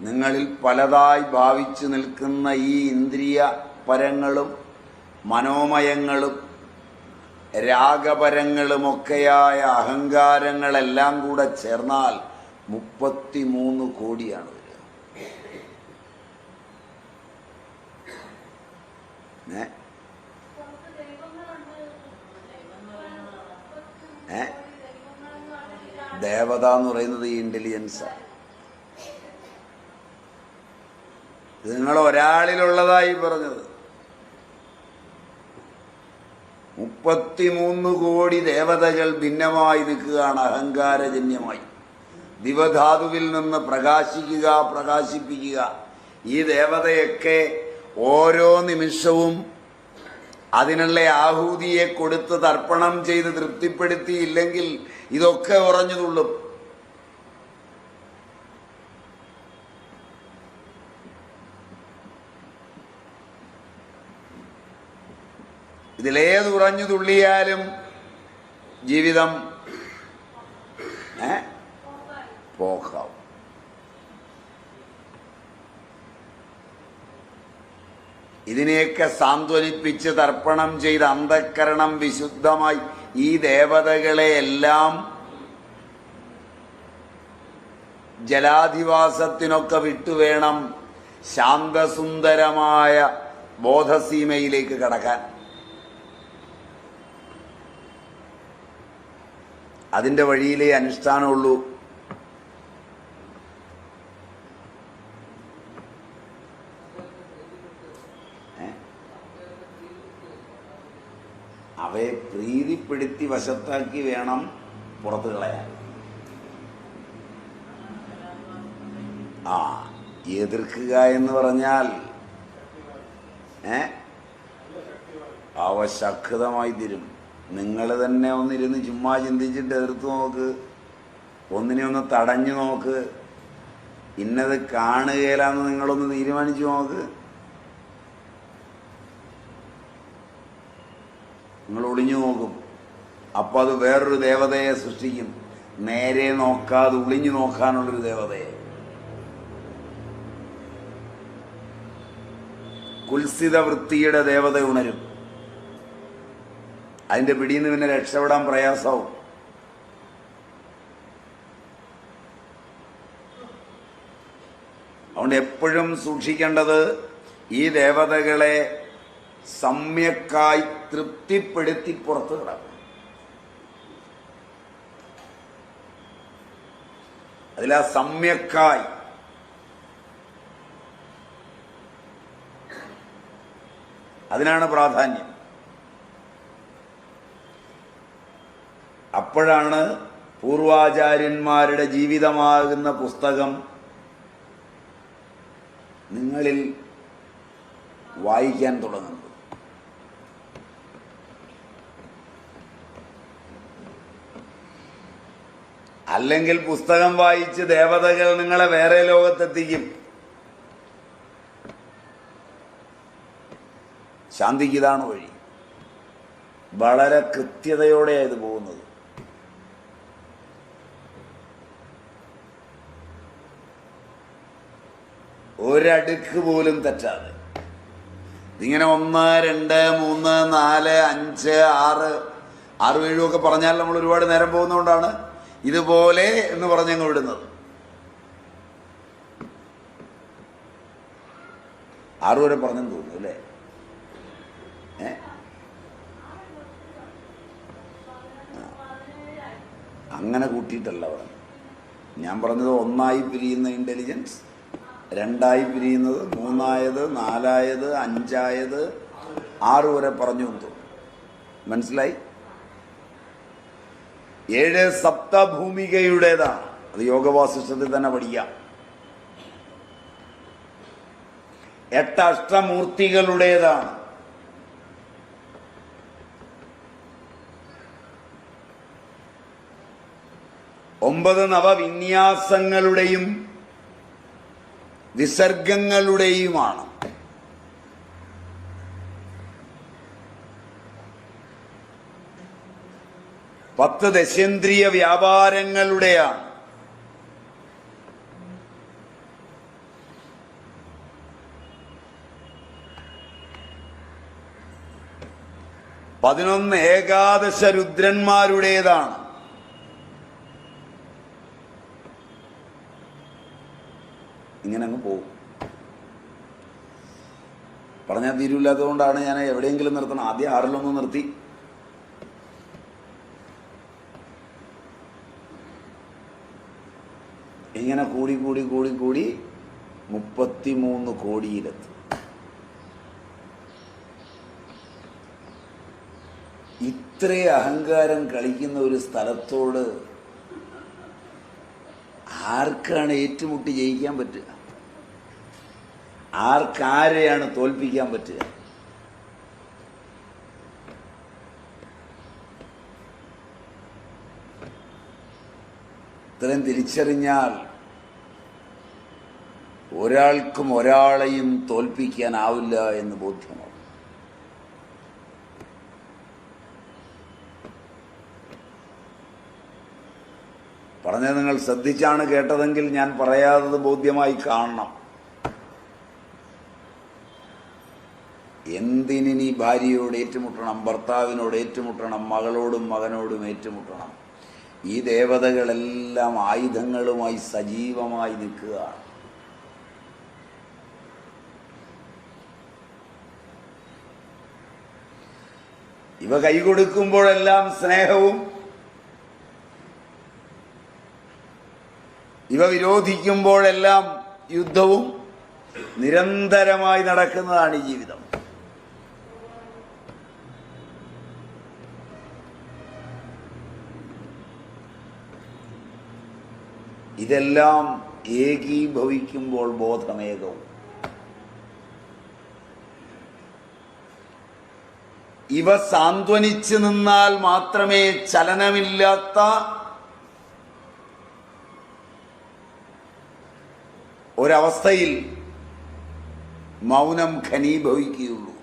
നിങ്ങളിൽ പലതായി ഭാവിച്ചു നിൽക്കുന്ന ഈ ഇന്ദ്രിയ പരങ്ങളും മനോമയങ്ങളും രാഗപരങ്ങളുമൊക്കെയായ അഹങ്കാരങ്ങളെല്ലാം കൂടെ ചേർന്നാൽ മുപ്പത്തിമൂന്ന് കോടിയാണ് വരിക? ദേവത എന്ന് പറയുന്നത് ഈ ഇന്റലിജൻസാണ് ഇത് നിങ്ങൾ ഒരാളിലുള്ളതായി പറഞ്ഞത്. മുപ്പത്തിമൂന്ന് കോടി ദേവതകൾ ഭിന്നമായി നിൽക്കുകയാണ് അഹങ്കാരജന്യമായി. ദിവധാതുവിൽ നിന്ന് പ്രകാശിക്കുക പ്രകാശിപ്പിക്കുക. ഈ ദേവതയൊക്കെ ഓരോ നിമിഷവും അതിനുള്ള ആഹൂതിയെ കൊടുത്ത് തർപ്പണം ചെയ്ത് തൃപ്തിപ്പെടുത്തിയില്ലെങ്കിൽ ഇതൊക്കെ ഉറഞ്ഞു തുള്ളും. ഇതിലേത് ഉറഞ്ഞു തുള്ളിയാലും ജീവിതം പോക്കാവും ഇതിനെയൊക്കെ സാന്ത്വനിപ്പിച്ച് തർപ്പണം ചെയ്ത് അന്ധക്കരണം വിശുദ്ധമായി ഈ ദേവതകളെ എല്ലാം ജലാധിവാസത്തിനൊക്കെ വിട്ടുവേണം ശാന്തസുന്ദരമായ ബോധസീമയിലേക്ക് കടക്കാൻ. അതിന്റെ വഴിയിലേ അനുഷ്ഠാനമുള്ളൂ? അവയെ പ്രീതിപ്പെടുത്തി വശത്താക്കി വേണം പുറത്തു കളയാൻ. ആ എതിർക്കുക എന്ന് പറഞ്ഞാൽ ഏ? അവ ശക്തമായി തരും. നിങ്ങൾ തന്നെ ഒന്നിരുന്ന് ചുമ്മാ ചിന്തിച്ചിട്ട് എതിർത്ത് നോക്ക്. ഒന്നിനെ ഒന്ന് തടഞ്ഞു നോക്ക്. ഇന്നത് കാണുകയില്ലാന്ന് നിങ്ങളൊന്ന് തീരുമാനിച്ചു നോക്ക്. നിങ്ങൾ ഒളിഞ്ഞു നോക്കും. അപ്പൊ അത് വേറൊരു ദേവതയെ സൃഷ്ടിക്കും. നേരെ നോക്കാതെ ഒളിഞ്ഞു നോക്കാനുള്ളൊരു ദേവതയെ. കുൽസിത വൃത്തിയുടെ ദേവത ഉണരും. അതിന്റെ പിടിയിൽ നിന്ന് പിന്നെ രക്ഷപ്പെടാൻ പ്രയാസവും. അതുകൊണ്ട് എപ്പോഴും സൂക്ഷിക്കേണ്ടത് ഈ ദേവതകളെ സമ്യക്കായി തൃപ്തിപ്പെടുത്തി പുറത്തു കിടക്കും അതിലാ സമ്യക്കായി അതിനാണ് പ്രാധാന്യം. അപ്പോഴാണ് പൂർവാചാര്യന്മാരുടെ ജീവിതമാകുന്ന പുസ്തകം നിങ്ങളിൽ വായിക്കാൻ തുടങ്ങുന്നത്. അല്ലെങ്കിൽ പുസ്തകം വായിച്ച് ദേവതകൾ നിങ്ങളെ വേറെ ലോകത്തെത്തിക്കും. ശാന്തിക്ക് ഇതാണ് വഴി. വളരെ കൃത്യതയോടെയാണ് ഇത് പോകുന്നത്. ഒരടുക്ക് പോലും തെറ്റാതെ. ഇങ്ങനെ ഒന്ന് രണ്ട് മൂന്ന് നാല് അഞ്ച് ആറ് ആറ് ഏഴുമൊക്കെ പറഞ്ഞാൽ നമ്മൾ ഒരുപാട് നേരം പോകുന്നതുകൊണ്ടാണ് ഇതുപോലെ എന്ന് പറഞ്ഞങ്ങ് വിടുന്നത്. ആറു വരെ പറഞ്ഞെന്ന് തോന്നുന്നു അല്ലേ? അങ്ങനെ കൂട്ടിയിട്ടല്ല പറഞ്ഞു ഞാൻ പറഞ്ഞത് ഒന്നായി പിരിയുന്ന ഇന്റലിജൻസ് രണ്ടായി പിരിയുന്നത് മൂന്നായത് നാലായത് അഞ്ചായത് ആറ് വരെ പറഞ്ഞു എന്ന് മനസ്സിലായി? ഏഴ് സപ്തഭൂമികയുടേതാണ് അത് യോഗവാസിഷ്ടത്തിൽ തന്നെ പഠിക്കാം എട്ട് അഷ്ടമൂർത്തികളുടേതാണ് ഒമ്പത് നവവിന്യാസങ്ങളുടെയും വിസർഗങ്ങളുടെയുമാണ്. പത്ത് ദശേന്ദ്രിയ വ്യാപാരങ്ങളുടെയാണ്. പതിനൊന്ന് ഏകാദശ രുദ്രന്മാരുടേതാണ്. പറഞ്ഞാൽ തീരുമില്ലാത്തതുകൊണ്ടാണ് ഞാൻ എവിടെയെങ്കിലും നിർത്തണം. ആദ്യം ആറിലൊന്ന് നിർത്തി. ഇങ്ങനെ കൂടി കൂടി കൂടി കൂടി മുപ്പത്തിമൂന്ന് കോടിയിലെത്തും. ഇത്ര അഹങ്കാരം കളിക്കുന്ന ഒരു സ്ഥലത്തോട് ആർക്കാണ് ഏറ്റുമുട്ടി ജയിക്കാൻ പറ്റുക? ആർക്കാരെയാണ് തോൽപ്പിക്കാൻ പറ്റുക? ഇത്രയും തിരിച്ചറിഞ്ഞാൽ ഒരാൾക്കും ഒരാളെയും തോൽപ്പിക്കാനാവില്ല എന്ന് ബോധ്യമാവും. പറഞ്ഞത് നിങ്ങൾ ശ്രദ്ധിച്ചാണ് കേട്ടതെങ്കിൽ ഞാൻ പറയാത്തത് ബോധ്യമായി കാണണം. എന്തിനി ഭാര്യയോട് ഏറ്റുമുട്ടണം ഭർത്താവിനോട് ഏറ്റുമുട്ടണം മകളോടും മകനോടും ഏറ്റുമുട്ടണം? ഈ ദേവതകളെല്ലാം ആയുധങ്ങളുമായി സജീവമായി നിൽക്കുകയാണ്. ഇവ കൈകൊടുക്കുമ്പോഴെല്ലാം സ്നേഹവും ഇവ വിരോധിക്കുമ്പോഴെല്ലാം യുദ്ധവും നിരന്തരമായി നടക്കുന്നതാണ് ഈ ജീവിതം. ഇതെല്ലാം ഏകീഭവിക്കുമ്പോൾ ബോധമേകവും. ഇവ സാന്ത്വനിച്ചു നിന്നാൽ മാത്രമേ ചലനമില്ലാത്ത ഒരവസ്ഥയിൽ മൗനം ഘനീഭവിക്കുകയുള്ളൂ.